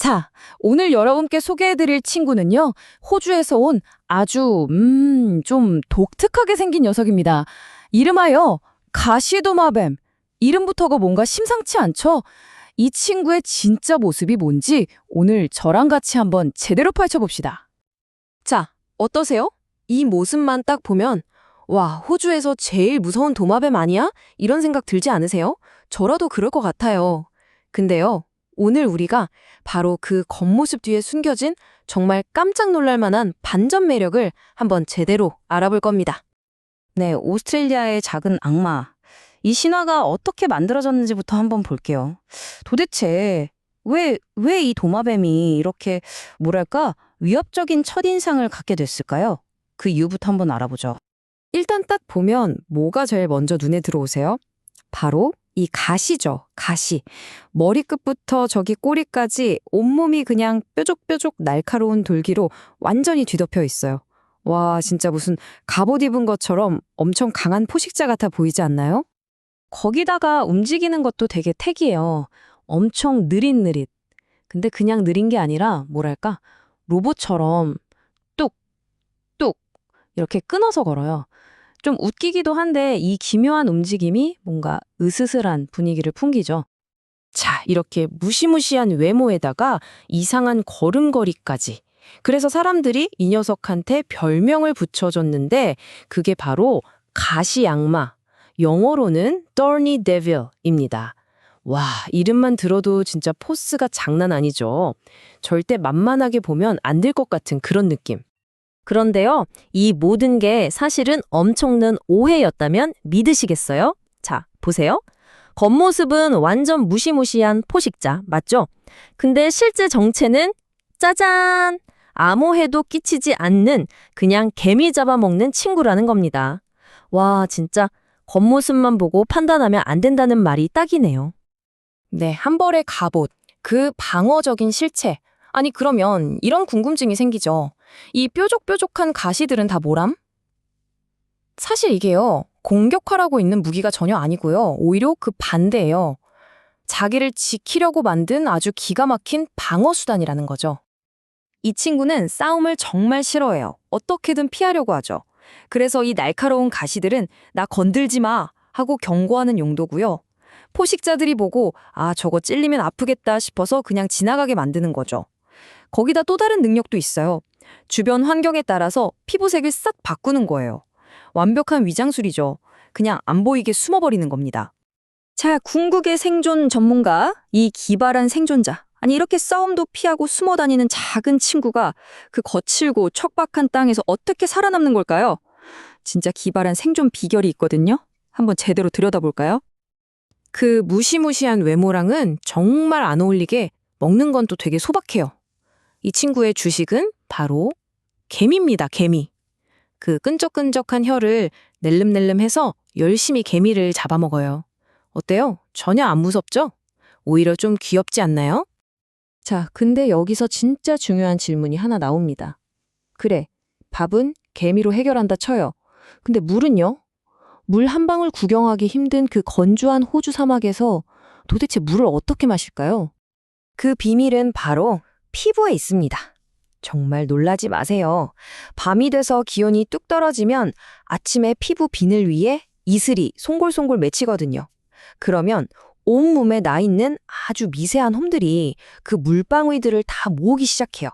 자, 오늘 여러분께 소개해드릴 친구는요, 호주에서 온 아주, 음, 좀 독특하게 생긴 녀석입니다. 이름하여 가시도마뱀. 이름부터가 뭔가 심상치 않죠? 이 친구의 진짜 모습이 뭔지 오늘 저랑 같이 한번 제대로 파헤쳐봅시다. 자, 어떠세요? 이 모습만 딱 보면 와, 호주에서 제일 무서운 도마뱀 아니야? 이런 생각 들지 않으세요? 저라도 그럴 것 같아요. 근데요, 오늘 우리가 바로 그 겉모습 뒤에 숨겨진 정말 깜짝 놀랄 만한 반전 매력을 한번 제대로 알아볼 겁니다. 네, 오스트레일리아의 작은 악마. 이 신화가 어떻게 만들어졌는지부터 한번 볼게요. 도대체 왜, 왜 이 도마뱀이 이렇게, 뭐랄까, 위협적인 첫인상을 갖게 됐을까요? 그 이유부터 한번 알아보죠. 일단 딱 보면 뭐가 제일 먼저 눈에 들어오세요? 바로 이 가시죠, 가시. 머리끝부터 저기 꼬리까지 온몸이 그냥 뾰족뾰족 날카로운 돌기로 완전히 뒤덮여 있어요. 와, 진짜 무슨 갑옷 입은 것처럼 엄청 강한 포식자 같아 보이지 않나요? 거기다가 움직이는 것도 되게 택이에요. 엄청 느릿느릿. 근데 그냥 느린 게 아니라, 뭐랄까, 로봇처럼 뚝, 뚝, 이렇게 끊어서 걸어요. 좀 웃기기도 한데 이 기묘한 움직임이 뭔가 으스스한 분위기를 풍기죠. 자, 이렇게 무시무시한 외모에다가 이상한 걸음걸이까지. 그래서 사람들이 이 녀석한테 별명을 붙여줬는데 그게 바로 가시 악마, 영어로는 Thorny Devil입니다. 와, 이름만 들어도 진짜 포스가 장난 아니죠. 절대 만만하게 보면 안 될 것 같은 그런 느낌. 그런데요, 이 모든 게 사실은 엄청난 오해였다면 믿으시겠어요? 자, 보세요. 겉모습은 완전 무시무시한 포식자, 맞죠? 근데 실제 정체는 짜잔! 아무 해도 끼치지 않는 그냥 개미 잡아먹는 친구라는 겁니다. 와, 진짜 겉모습만 보고 판단하면 안 된다는 말이 딱이네요. 네, 한 벌의 갑옷, 그 방어적인 실체. 아니, 그러면 이런 궁금증이 생기죠. 이 뾰족뾰족한 가시들은 다 뭐람? 사실 이게요, 공격하라고 있는 무기가 전혀 아니고요. 오히려 그 반대예요. 자기를 지키려고 만든 아주 기가 막힌 방어 수단이라는 거죠. 이 친구는 싸움을 정말 싫어해요. 어떻게든 피하려고 하죠. 그래서 이 날카로운 가시들은 나 건들지 마 하고 경고하는 용도고요. 포식자들이 보고 아 저거 찔리면 아프겠다 싶어서 그냥 지나가게 만드는 거죠. 거기다 또 다른 능력도 있어요. 주변 환경에 따라서 피부색을 싹 바꾸는 거예요. 완벽한 위장술이죠. 그냥 안 보이게 숨어버리는 겁니다. 자, 궁극의 생존 전문가, 이 기발한 생존자. 아니, 이렇게 싸움도 피하고 숨어 다니는 작은 친구가 그 거칠고 척박한 땅에서 어떻게 살아남는 걸까요? 진짜 기발한 생존 비결이 있거든요. 한번 제대로 들여다볼까요? 그 무시무시한 외모랑은 정말 안 어울리게 먹는 건 또 되게 소박해요. 이 친구의 주식은 바로 개미입니다, 개미. 그 끈적끈적한 혀를 낼름낼름해서 열심히 개미를 잡아먹어요. 어때요? 전혀 안 무섭죠? 오히려 좀 귀엽지 않나요? 자, 근데 여기서 진짜 중요한 질문이 하나 나옵니다. 그래, 밥은 개미로 해결한다 쳐요. 근데 물은요? 물 한 방울 구경하기 힘든 그 건조한 호주 사막에서 도대체 물을 어떻게 마실까요? 그 비밀은 바로 피부에 있습니다. 정말 놀라지 마세요. 밤이 돼서 기온이 뚝 떨어지면 아침에 피부 비늘 위에 이슬이 송골송골 맺히거든요. 그러면 온몸에 나 있는 아주 미세한 홈들이 그 물방울들을 다 모으기 시작해요.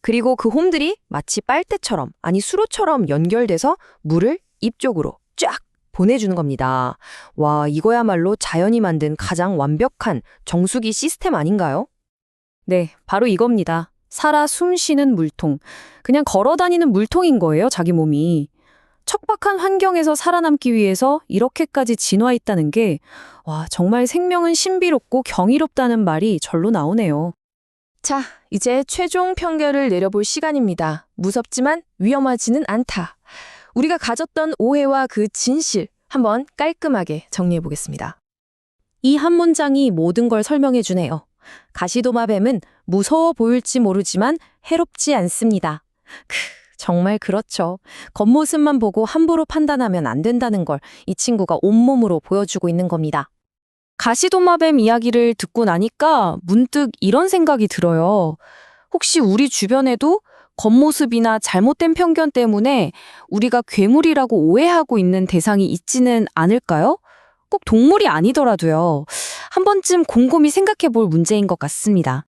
그리고 그 홈들이 마치 빨대처럼, 아니 수로처럼 연결돼서 물을 입 쪽으로 쫙 보내주는 겁니다. 와, 이거야말로 자연이 만든 가장 완벽한 정수기 시스템 아닌가요? 네, 바로 이겁니다. 살아 숨 쉬는 물통. 그냥 걸어 다니는 물통인 거예요, 자기 몸이. 척박한 환경에서 살아남기 위해서 이렇게까지 진화했다는 게, 와, 정말 생명은 신비롭고 경이롭다는 말이 절로 나오네요. 자, 이제 최종 평결을 내려볼 시간입니다. 무섭지만 위험하지는 않다. 우리가 가졌던 오해와 그 진실 한번 깔끔하게 정리해 보겠습니다. 이 한 문장이 모든 걸 설명해 주네요. 가시도마뱀은 무서워 보일지 모르지만 해롭지 않습니다. 크, 정말 그렇죠. 겉모습만 보고 함부로 판단하면 안 된다는 걸 이 친구가 온몸으로 보여주고 있는 겁니다. 가시도마뱀 이야기를 듣고 나니까 문득 이런 생각이 들어요. 혹시 우리 주변에도 겉모습이나 잘못된 편견 때문에 우리가 괴물이라고 오해하고 있는 대상이 있지는 않을까요? 꼭 동물이 아니더라도요. 한 번쯤 곰곰이 생각해 볼 문제인 것 같습니다.